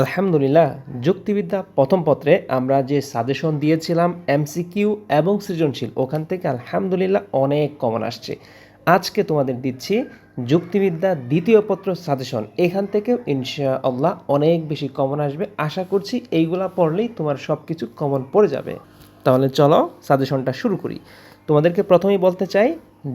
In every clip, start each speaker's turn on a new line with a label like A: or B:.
A: আলহামদুলিল্লাহ, যুক্তিবিদ্যা প্রথম পত্রে আমরা যে সাজেশন দিয়েছিলাম এমসিকিউ এবং সৃজনশীল, ওখান থেকে আলহামদুলিল্লাহ অনেক কমন আসছে। আজকে তোমাদের দিচ্ছি যুক্তিবিদ্যা দ্বিতীয় পত্র সাজেশন। এখান থেকে ইনশাআল্লাহ অনেক বেশি কমন আসবে। আশা করছি এইগুলা পড়লেই তোমার সব কিছু কমন পড়ে যাবে। তাহলে চলো সাজেশনটা শুরু করি। তোমাদেরকে প্রথমেই বলতে চাই,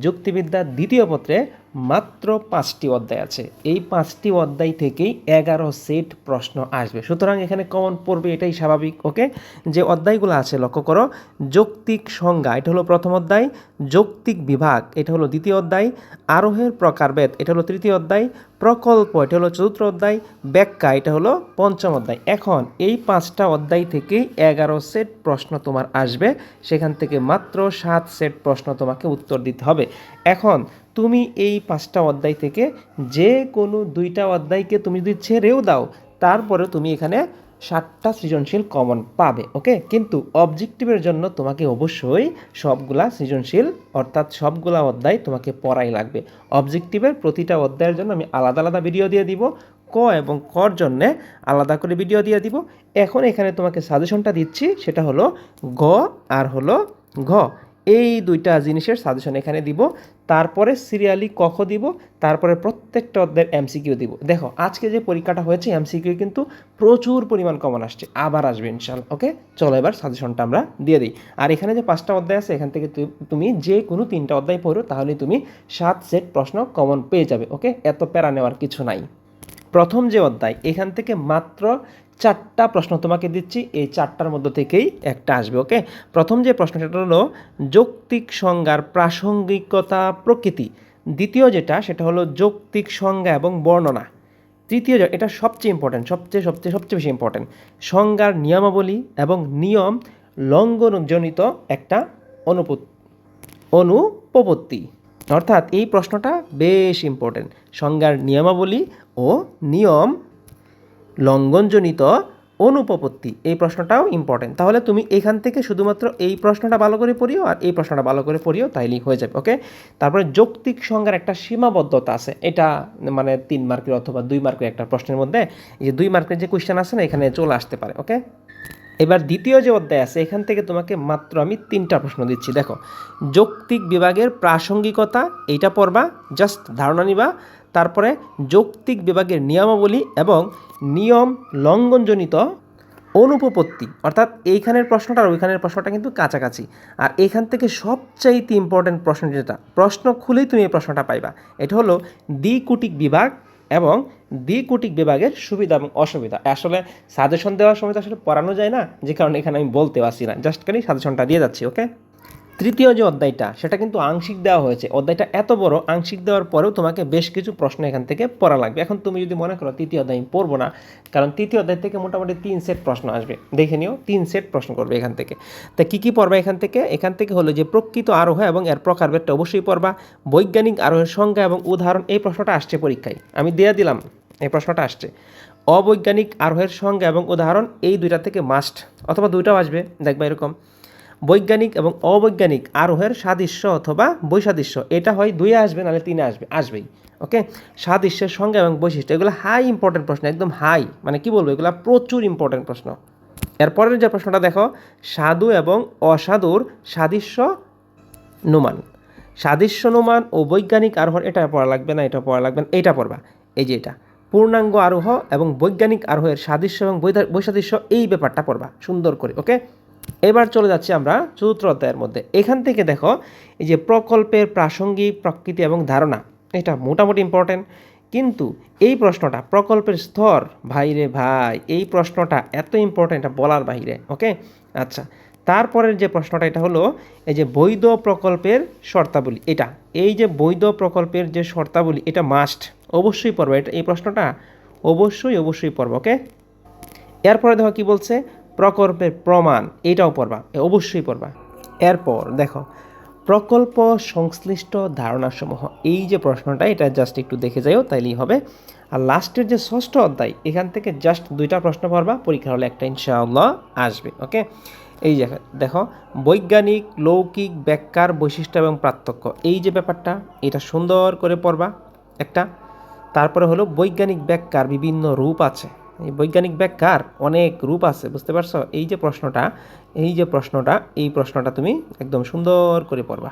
A: যুক্তিবিদ্যা দ্বিতীয় পত্রে মাত্র পাঁচটি অধ্যায় আছে। এই পাঁচটি অধ্যায় থেকেই এগারো সেট প্রশ্ন আসবে। সুতরাং এখানে কমন পড়বে, এটাই স্বাভাবিক ওকে যে অধ্যায়গুলো আছে, লক্ষ্য করো, যৌক্তিক সংজ্ঞা, এটা হলো প্রথম অধ্যায়, যৌক্তিক বিভাগ, এটা হলো দ্বিতীয় অধ্যায়, আরোহের প্রকারভেদ, এটা হলো তৃতীয় অধ্যায়, প্রকল্প, এটা হলো চতুর্থ অধ্যায়, ব্যাখ্যা, এটা হলো পঞ্চম অধ্যায়। এখন, এই পাঁচটা অধ্যায় থেকেই এগারো সেট প্রশ্ন তোমার আসবে। সেখান থেকে মাত্র সাত সেট প্রশ্ন তোমাকে উত্তর দিতে হবে। এখন তুমি এই পাঁচটা অধ্যায় থেকে যে কোনো দুইটা অধ্যায়কে তুমি যদি ছেড়েও দাও তারপরে তুমি এখানে সাতটা সৃজনশীল কমন পাবে ওকে কিন্তু অবজেক্টিভের জন্য তোমাকে অবশ্যই সবগুলা সৃজনশীল, অর্থাৎ সবগুলা অধ্যায় তোমাকে পড়াই লাগবে। অবজেক্টিভের প্রতিটা অধ্যায়ের জন্য আমি আলাদা আলাদা ভিডিও দিয়ে দিব, ক এবং কর জন্যে আলাদা করে ভিডিও দিয়ে দিব। এখন এখানে তোমাকে সাজেশনটা দিচ্ছি, সেটা হলো গ আর হলো ঘ। এই দুইটা জিনিসের সাজেশন এখানে দিব। তারপরে সিরিয়ালি কখ দিব, তারপরে প্রত্যেকটা অধ্যায়ের এমসিকিউ দিব। দেখো, আজকে যে পরীক্ষাটা হয়েছে এমসিকিউ কিন্তু প্রচুর পরিমাণ কমন আসছে। আবার আসবে ইনশাল ওকে? চলো এবার সাজেশনটা আমরা দিয়ে দিই। আর এখানে যে পাঁচটা অধ্যায় আছে, এখান থেকে তুমি যে কোনো তিনটা অধ্যায় পড়ো তাহলে তুমি সাত সেট প্রশ্ন কমন পেয়ে যাবে, ওকে? এত প্যারা নেওয়ার কিছু নাই। প্রথম যে অধ্যায়, এখান থেকে মাত্র চারটা প্রশ্ন তোমাকে দিচ্ছি, এই চারটার মধ্যে থেকেই একটা আসবে, ওকে? প্রথম যে প্রশ্ন সেটা হলো, যৌক্তিক সংজ্ঞার প্রাসঙ্গিকতা প্রকৃতি। দ্বিতীয় যেটা, সেটা হলো যৌক্তিক সংজ্ঞা এবং বর্ণনা। তৃতীয় এটা সবচেয়ে ইম্পর্টেন্ট সবচেয়ে সবচেয়ে সবচেয়ে বেশি ইম্পর্টেন্ট সংজ্ঞার নিয়মাবলী এবং নিয়ম লঙ্ঘনজনিত একটা অনুপত, অনুপপত্তি। অর্থাৎ এই প্রশ্নটা বেশ ইম্পর্টেন্ট সংজ্ঞার নিয়মাবলী ও নিয়ম লঙ্ঘনজনিত অনুপপত্তি। এই প্রশ্নটাও ইম্পর্টেন্ট তাহলে তুমি এখান থেকে শুধুমাত্র এই প্রশ্নটা ভালো করে পড়িও আর এই প্রশ্নটা ভালো করে পড়িও তাইলেই হয়ে যাবে ওকে তারপরে যৌক্তিক সংজ্ঞার একটা সীমাবদ্ধতা আছে। এটা মানে তিন মার্কের অথবা দুই মার্কের একটা প্রশ্নের মধ্যে এই যে দুই মার্কের যে কোয়েশ্চেন আছে না, এখানে চলে আসতে পারে ওকে এবার দ্বিতীয় যে অধ্যায় আছে, এখান থেকে তোমাকে মাত্র আমি তিনটা প্রশ্ন দিচ্ছি। দেখো, যৌক্তিক বিভাগের প্রাসঙ্গিকতা, এইটা পড়বা জাস্ট ধারণা নিবা। তারপরে যৌক্তিক বিভাগের নিয়মাবলী এবং নিয়ম লঙ্ঘনজনিত অনুপপত্তি। অর্থাৎ এইখানের প্রশ্নটা আর ওইখানের প্রশ্নটা কিন্তু কাছাকাছি। আর এখান থেকে সবচাইতে ইম্পর্টেন্ট প্রশ্ন যেটা, প্রশ্ন খুলেই তুমি এই প্রশ্নটা পাইবা। এটা হলো দ্বিকুটিক বিভাগ এবং দ্বিকুটিক বিভাগের সুবিধা এবং অসুবিধা। আসলে সাজেশন দেওয়ার সময় তো আসলে পড়ানো যায় না, যে কারণে এখানে আমি বলতে পারছি না। জাস্ট খালি সাজেশনটা দিয়ে যাচ্ছি ওকে তৃতীয় যে অধ্যায়টা, সেটা কিন্তু আংশিক দেওয়া হয়েছে। অধ্যায়টা এত বড়, আংশিক দেওয়ার পরেও তোমাকে বেশ কিছু প্রশ্ন এখান থেকে পড়া লাগবে। এখন তুমি যদি মনে করো তৃতীয় অধ্যায় আমি পড়ব না, কারণ তৃতীয় অধ্যায় থেকে মোটামুটি তিন সেট প্রশ্ন আসবে। দেখে নিও, তিন সেট প্রশ্ন করবে এখান থেকে। তা কী কী পড়বা এখান থেকে? এখান থেকে হলো যে প্রকৃত আরোহ এবং এর প্রকারভেদটা অবশ্যই পড়বা। বৈজ্ঞানিক আরোহের সংজ্ঞা এবং উদাহরণ, এই প্রশ্নটা আসছে পরীক্ষায়। আমি দিয়ে দিলাম, এই প্রশ্নটা আসছে। অবৈজ্ঞানিক আরোহের সংজ্ঞা এবং উদাহরণ, এই দুইটা থেকে মাস্ট অথবা দুইটাও আসবে। দেখবা এরকম। বৈজ্ঞানিক এবং অবৈজ্ঞানিক আরোহের সাদৃশ্য অথবা বৈসাদৃশ্য। এটা হয় দুইয়ে আসবে, নাহলে তিনে আসবে, আসবেই, ওকে? সাদৃশ্যের সঙ্গে এবং বৈশিষ্ট্য, এগুলো হাই ইম্পর্টেন্ট প্রশ্ন, একদম হাই মানে কি বলব, এগুলো প্রচুর ইম্পর্টেন্ট প্রশ্ন। এরপরের যে প্রশ্নটা দেখো, সাধু এবং অসাধুর সাদৃশ্য নুমান সাদৃশ্য নুমান ও বৈজ্ঞানিক আরোহণ এটা পড়া লাগবে না, এটা পড়া লাগবে না, এটা পড়বা, এই যে এটা। পূর্ণাঙ্গ আরোহ এবং বৈজ্ঞানিক আরোহের সাদৃশ্য এবং বৈসাদৃশ্য, এই ব্যাপারটা পড়বা, সুন্দর করে, ওকে? এবার চলে যাচ্ছি আমরা চতুর্থ অধ্যায়ের মধ্যে। এখান থেকে দেখো, এই যে প্রকল্পের প্রাসঙ্গিক প্রকৃতি এবং ধারণা, এটা মোটামুটি ইম্পর্টেন্ট কিন্তু এই প্রশ্নটা, প্রকল্পের স্তর ভাই রে ভাই, এই প্রশ্নটা এত ইম্পর্টেন্ট এটা বলার বাইরে ওকে আচ্ছা তারপরের যে প্রশ্নটা, এটা হলো এই যে বৈধ প্রকল্পের শর্তাবলী, এটা, এই যে বৈধ প্রকল্পের যে শর্তাবলী, এটা মাস্ট অবশ্যই পড়বে। এটা, এই প্রশ্নটা অবশ্যই অবশ্যই পড়বে ওকে এরপরে দেখো কি বলছে প্রকল্পের প্রমাণ এটাও পড়বা অবশ্যই পড়বা। এরপর দেখো, প্রকল্প সংশ্লিষ্ট ধারণাসমূহ, এই যে প্রশ্নটা, এটা জাস্ট একটু দেখে যাইও, তাইলেই হবে। আর লাস্টের যে ষষ্ঠ অধ্যায়, এখান থেকে জাস্ট দুইটা প্রশ্ন পড়বা পরীক্ষা হলে একটা ইনশাআল্লাহ আসবে, ওকে? এই যে দেখো, বৈজ্ঞানিক, লৌকিক ব্যাখ্যার বৈশিষ্ট্য এবং পার্থক্য, এই যে ব্যাপারটা, এটা সুন্দর করে পড়বা, একটা। তারপরে হলো বৈজ্ঞানিক ব্যাখ্যার বিভিন্ন রূপ আছে এই বৈজ্ঞানিক ব্যাখ্যার অনেক রূপ আছে, বুঝতে পারছ? এই যে প্রশ্নটা, এই যে প্রশ্নটা, এই প্রশ্নটা তুমি একদম সুন্দর করে পড়বা।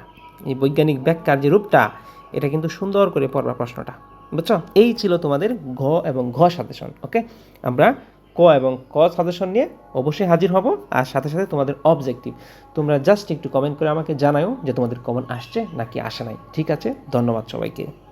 A: এই বৈজ্ঞানিক ব্যাখ্যার যে রূপটা, এটা কিন্তু সুন্দর করে পড়বা প্রশ্নটা, বুঝছ? এই ছিল তোমাদের ঘ এবং ঘ সাজেশন, ওকে? আমরা ক এবং ক সাজেশন নিয়ে অবশ্যই হাজির হব, আর সাথে সাথে তোমাদের অবজেক্টিভ। তোমরা জাস্ট একটু কমেন্ট করে আমাকে জানাও যে তোমাদের কমন আসছে নাকি আসে নাই। ঠিক আছে, ধন্যবাদ সবাইকে।